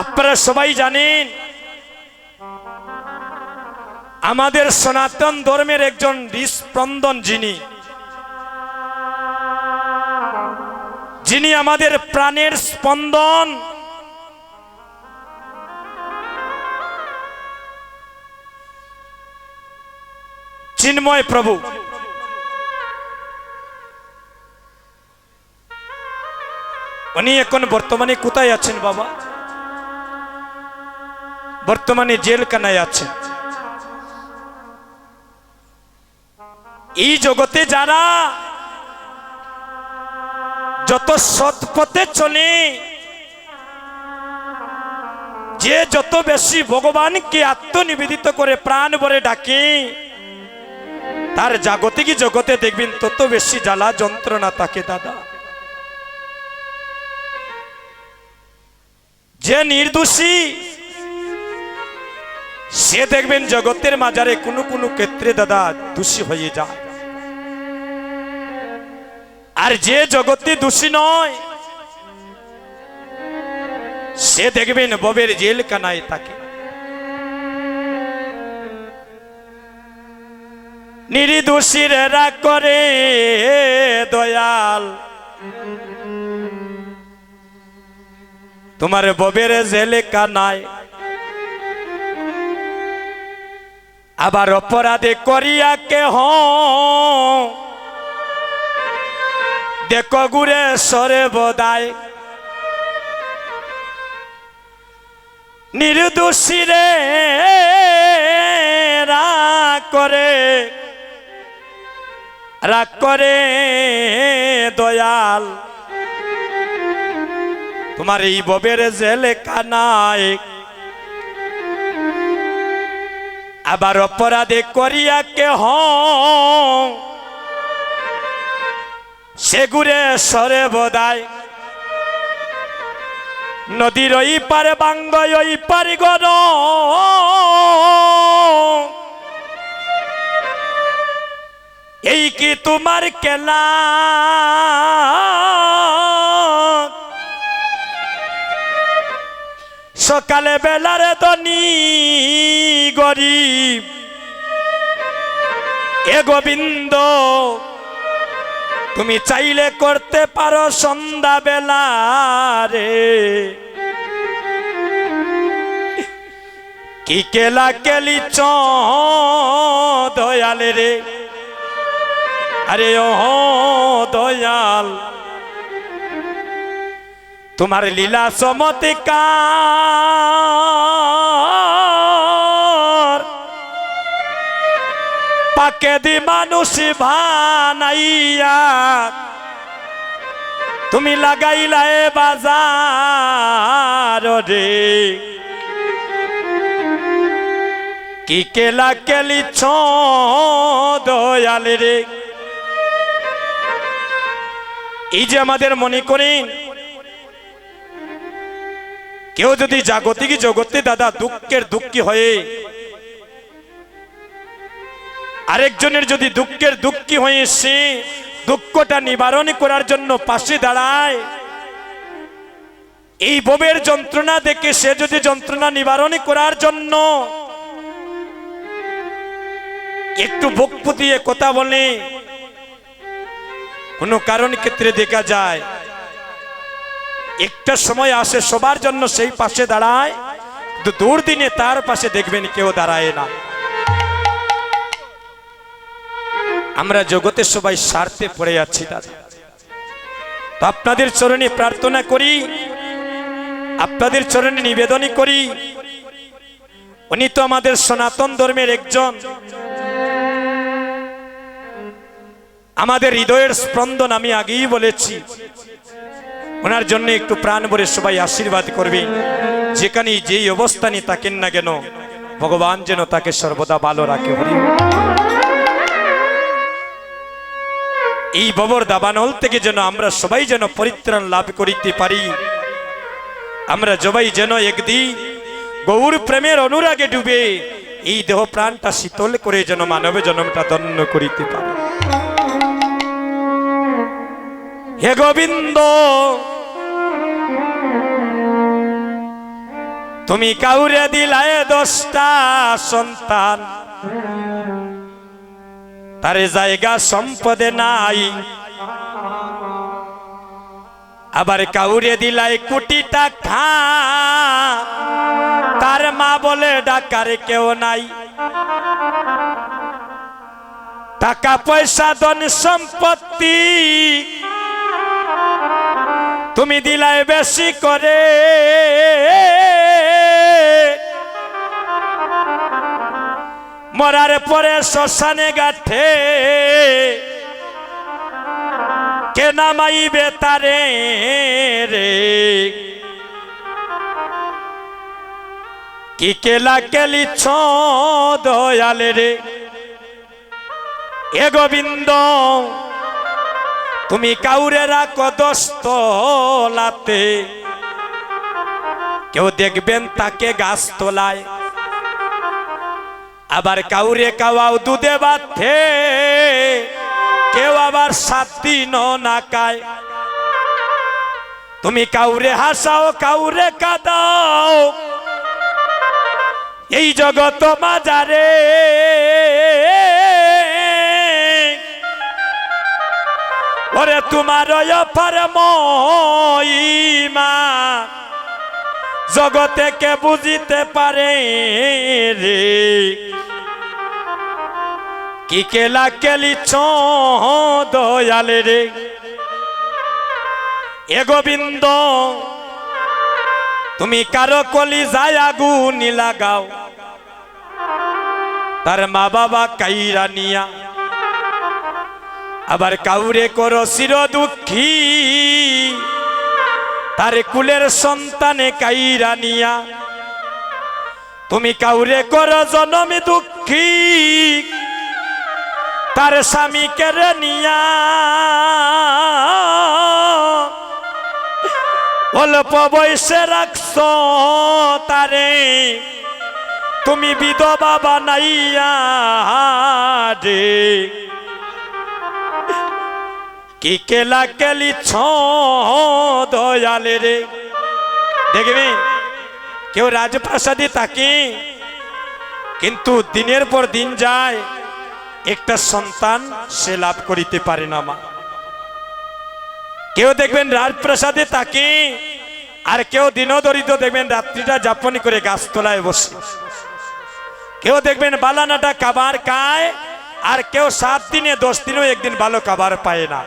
আপনারা সবাই জানেন, আমাদের সনাতন ধর্মের একজন হৃস্পন্দন যিনি যিনি আমাদের প্রাণের স্পন্দন, চিন্ময় প্রভু। উনি এখন বর্তমানে কোথায় আছেন বাবা? বর্তমানে জেলখানায় আছেন এই জগতে যারা যত সৎ পথে চলে, যে যত বেশি ভগবানকে আত্মনিবেদিত করে প্রাণ ভরে ডাকে, তার জাগতিক জগতে দেখবেন তত বেশি জ্বালা যন্ত্রণা তাকে দাদা। যে নির্দোষী সে দেখবেন জগতের মাজারে কোনো কোনো ক্ষেত্রে দাদা দোষী হয়ে যায়। আর যে জগতে দোষী নয়, সে দেখবেন ববের জেল কানায় তাকে নির্দোষীর রাগ করে দয়াল। তোমার ববের জেলে কানায় আবার অপরাধে করিয়া কেহ দেখো গুরে সরে বদায় নির্দোষীরে রাগ করে। রাগ করে দয়াল। তোমার এই ববের জেলে কানায় আবার অপরাধে করিয়া কেহ সেগুরে সরে বদায় নদীর ওই পারে বাঙ্গ ওই পারি গর এই কি তোমার কেলা? সকালে বেলারে ধনী গরিব। এ গোবিন্দ, তুমি চাইলে করতে পারো সন্ধ্যা বেলা রে। কি কেলা কেলি চ দয়ালে রে। আরে ও দয়াল তোমার লীলা সমতিকার পাকে দি মানুষ ভানাইয়া। তুমি লাগাইলা এ বাজার রে। কি কেলা কেলি ছ দয়াল রে। এই যে আমাদের মনে করেন কেউ যদি জাগতিক জগতে দাদা দুঃখের দুঃখী হয়ে, আরেকজনের যদি দুঃখের দুঃখী হয়ে সে দুঃখটা নিবারণ করার জন্য পাশে দাঁড়ায়, এই বোমের যন্ত্রণা দেখে সে যদি যন্ত্রণা নিবারণ করার জন্য একটু বুক পুতিয়ে কথা বলে, কোনো কারণ ক্ষেত্রে দেখা যায় একটা সময় আসে, সবার জন্য সেই পাশে দাঁড়ায়। দুর্দিনে তার পাশে দেখবেন কেউ দাঁড়ায় না। আমরা জগতে সবাই স্বার্থে পড়ে যাচ্ছি দাদা। তো আপনাদের চরণে প্রার্থনা করি, আপনাদের চরণে নিবেদনই করি। উনি তো আমাদের সনাতন ধর্মের একজন। আমাদের হৃদয়ের স্পন্দন আমি আগেই বলেছি। ওনার জন্য একটু প্রাণ ভরে সবাই আশীর্বাদ করবে। যেখানে যেই অবস্থানে থাকেন না কেন, ভগবান যেন তাকে সর্বদা ভালো রাখে এই ববর দাবানল থেকে যেন আমরা সবাই যেন পরিত্রাণ লাভ করিতে পারি। আমরা সবাই যেন একদিন গৌর প্রেমের অনুরাগে ডুবে এই দেহ প্রাণটা শীতল করে যেন মানব জন্মটা ধন্য করিতে পারি। হে গোবিন্দ, তুমি কাউরে দিলায় দশটা সন্তান। তার জায়গা সম্পদে নাই। আবার কাউরে দিলায় কোটি টাকা তার মা বলে ডাকার কেউ নাই। টাকা পয়সা, ধন সম্পত্তি তুমি দিলাই বেশি করে। মরার পরে শ্মশানে গাঠে কে নামাইবে তারে রে? কি কেলা কেলি দয়ালে রে? এ গোবিন্দ তুমি কাউরে রাখো দস্তলাতে কেউ দেখবেন তাকে গাছ তোলায়। আবার কাউরে কাওয়াও দুধে বাথে কেউ আবার সাত দিন নাকায় তুমি কাউরে হাসাও, কাউরে কাদাও। এই জগত মাজারে ওরে তোমার অপার মহিমা জগতে কে বুঝিতে পারে রে? কি কেলা কেলি ছ দয়ালে রে? এ গোবিন্দ, তুমি কারও কলি যায় আগুনি লাগাও। তার মা বাবা কাইরা নিয়া আবার কাউরে করো দুঃখী তার কুলের সন্তানে কাইরা নিয়া। তুমি কাউরে করো জনমে দুঃখী। তার স্বামী কেড়ে নিয়া। অল্প বয়সে রাখছ তারে। তুমি বিধবা বানাইয়া রে কি কেলা কেলি ছ দয়ালে রে? দেখবেন কেউ রাজপ্রাসাদে থাকে কিন্তু দিনের পর দিন যায়, একটা সন্তান সে লাভ করিতে পারে না মা। কেউ দেখবেন রাজপ্রাসাদে থাকে আর কেউ দিনদরিদ্র দেখবেন রাত্রিটা যাপন করে গাছতলায় বসে। কেউ দেখবেন বালানাটা কাবার খায়, আর কেউ সাত দিনে, দশ দিনেও একদিন ভালো খাবার পায় না।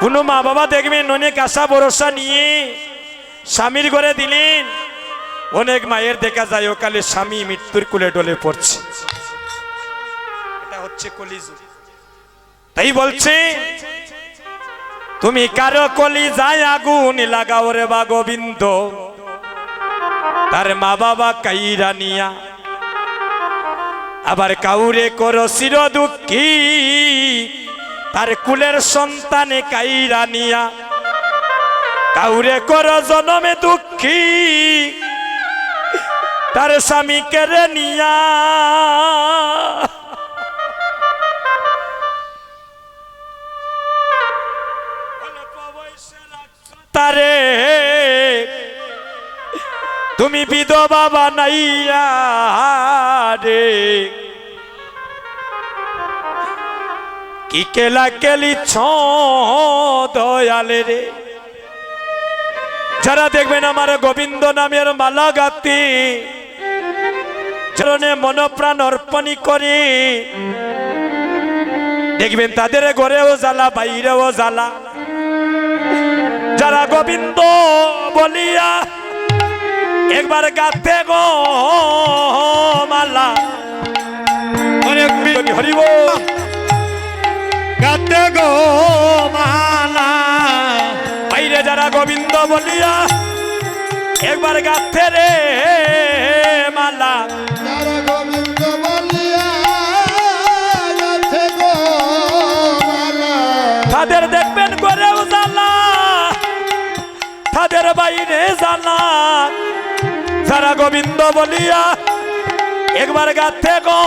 কোনো মা বাবা দেখবেন, অনেক আশা, ভরসা নিয়ে স্বামীর ঘরে দিলেন। অনেক মায়ের দেখা যায়, ওকালে স্বামী মৃত্যুর কুলে ডলে পড়ছে। এটা হচ্ছে কলিযুগ। তাই বলছে, তুমি কারও কলি যায় আগুন লাগাও রে বা গোবিন্দ। তার মা বাবা কাইরা নিয়া। আবার কাউরে করো চির দুঃখী তার কুলের সন্তানে কাইরা নিয়া, কাউরে করো জনমে দুঃখী, তার স্বামী কেড়ে নিয়া। তারে, তুমি বিধবা বানাইয়া রে। কি কেলা কেলি ছ দয়ালে রে? যারা দেখবেন আমার গোবিন্দ নামের মালা গাতি চরণে মনপ্রাণ অর্পণী করে, দেখবেন তাদের ঘরেও জ্বালা, বাইরেও জ্বালা। যারা গোবিন্দ বলিয়া, একবার গাতে গো মালা। অনেক হরিব গাতে গো মালা। বাইরে যারা গোবিন্দ বলিয়া একবার গাতে রে মালা। তাদের দেখবেন গড়েও জ্বালা তাদের বাইরে জ্বালা। যারা গোবিন্দ বলিয়া একবার গাতে গো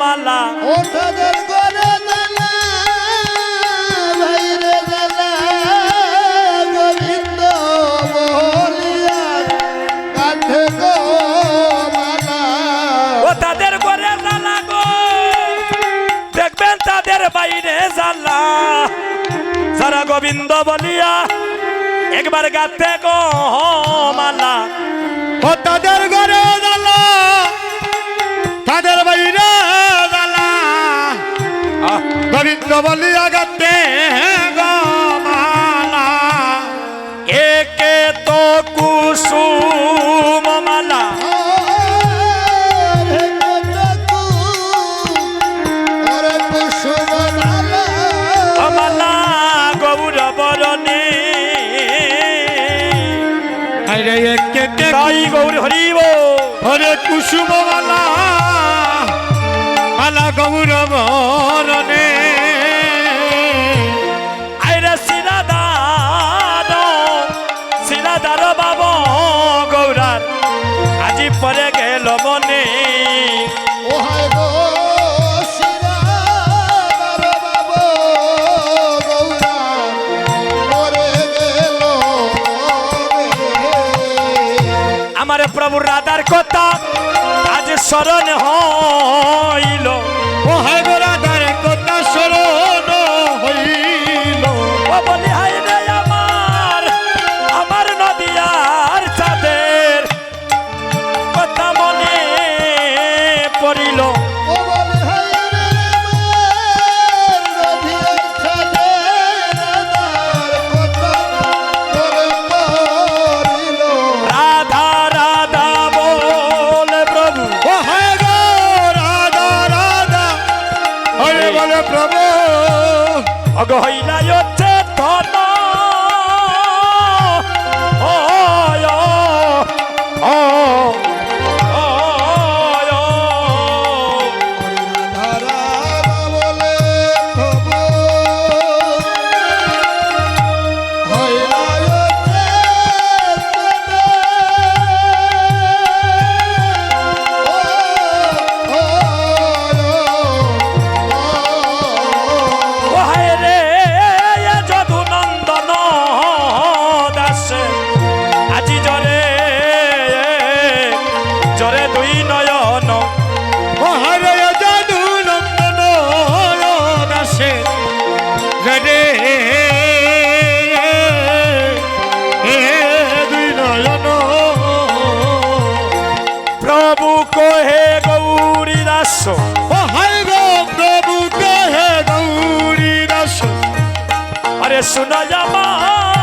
মালা। বাইরে জালা সারা গোবিন্দ বলিয়া, একবার গাতে গো মালা ও তাদের ঘরে জালা তাদের বাইরে জালা গোবিন্দ বলিয়া গাতে কেটে সাই গৌর হরিব হরে কুসুমবালা বালা গৌরব রণে আমার প্রভু রাধার কথা আজ স্মরণ হইল। ও হাই রাধার কথা স্মরণ হইল। ও বলি হাই প্রভু। অগ শোনা যাবা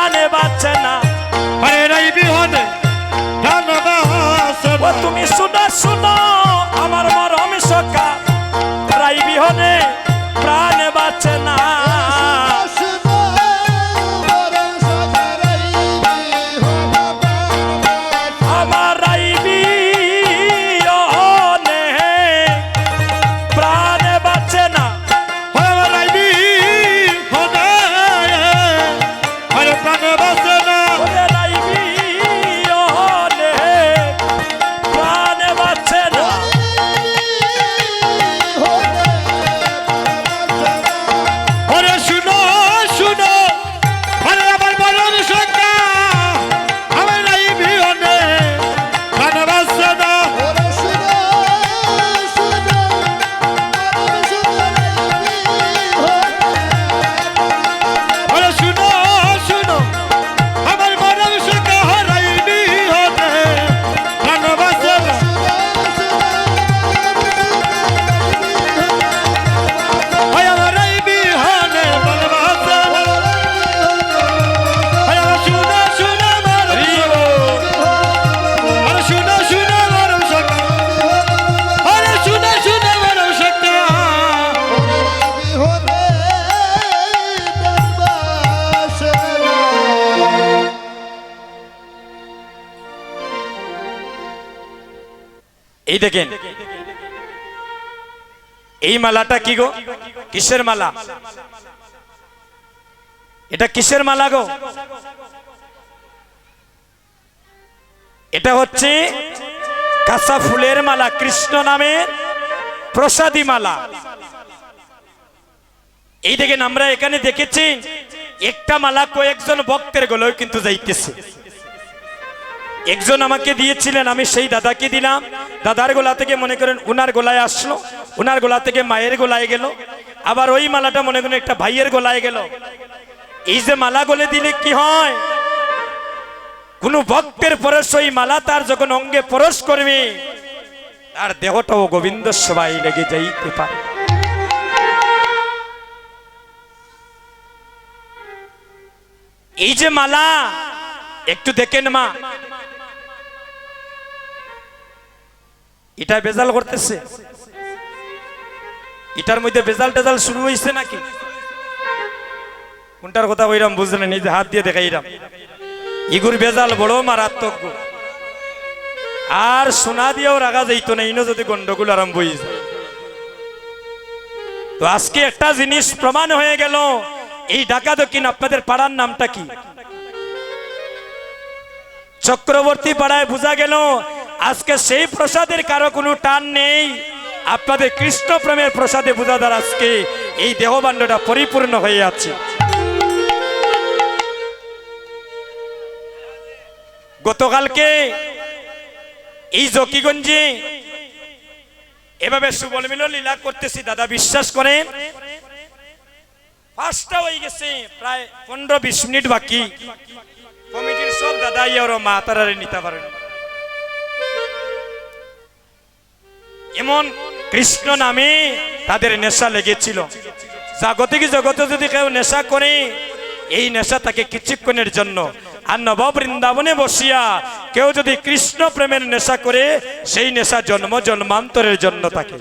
জানে বাঁচে না। আরে রাই বিহনে ও তুমি শুনো শুনো আমার মরম সকা রাই বিহনে প্রাণ বাঁচে না। দেখেন। এই মালাটা কি গো? কিসের মালা? এটা কিসের মালা গো? এটা হচ্ছে কাঁচা ফুলের মালা, কৃষ্ণ নামের প্রসাদী মালা। এই দেখেন, আমরা এখানে দেখেছি, একটা মালা কয়েকজন ভক্তের গলেও কিন্তু যাইতেছে। একজন আমাকে দিয়েছিলেন, আমি সেই দাদাকে দিলাম। দাদার গোলা থেকে মনে করেন উনার গোলায় আসলো, উনার গোলা থেকে মায়ের গোলায় গেল। আবার ওই মালাটা মনে করেন একটা ভাইয়ের গোলায় গেল। এই যে মালা গলে দিলে কি হয়? কোন ভক্তের পরশ ওই মালা তার যখন অঙ্গে পরশ করবে, তার দেহটাও গোবিন্দ সবাই লেগে যাইতে পারে। এই যে মালা, একটু দেখেন মা এটা বেজাল করতেছে। এটার মধ্যে বেজাল টেজাল শুরু হয়েছে নাকি? কোনটার কথা ওইরাম বুঝলেন যে হাত দিয়ে দেখাইরাম। ইগুর বেজাল বড় মারাত্মক আর সোনা দিয়েও রাখা যাইত না, ইনো যদি গন্ডগোল আরম্ভ হয়ে তো আজকে একটা জিনিস প্রমাণ হয়ে গেল, এই ডাকা দক্ষিণ আপনাদের পাড়ার নামটা কি? চক্রবর্তী পাড়ায় বোঝা গেল আজকে সেই প্রসাদের কারও কোনো টান নেই। আপনাদের কৃষ্ণ প্রেমের প্রসাদে বোঝাদার আজকে এই দেহবাণ্ডটা পরিপূর্ণ হয়ে আছে। গতকালকে এই জকিগঞ্জে এভাবে সুবল মিলন লীলা করতেছি, দাদা বিশ্বাস করেন। পাঁচটা হয়ে গেছে, প্রায় পনেরো বিশ মিনিট বাকি। কমিটির সব দাদা ইয়ে মা তারারে নিতে পারেন। এমন কৃষ্ণ নামে তাদের নেশা লেগেছিল। জাগতিক জগতে যদি কেউ নেশা করে, এই নেশা তাকে কিছুক্ষণের জন্য। আর নব বৃন্দাবনে বসিয়া কেউ যদি কৃষ্ণ প্রেমের নেশা করে, সেই নেশা জন্ম জন্মান্তরের জন্য তাকে।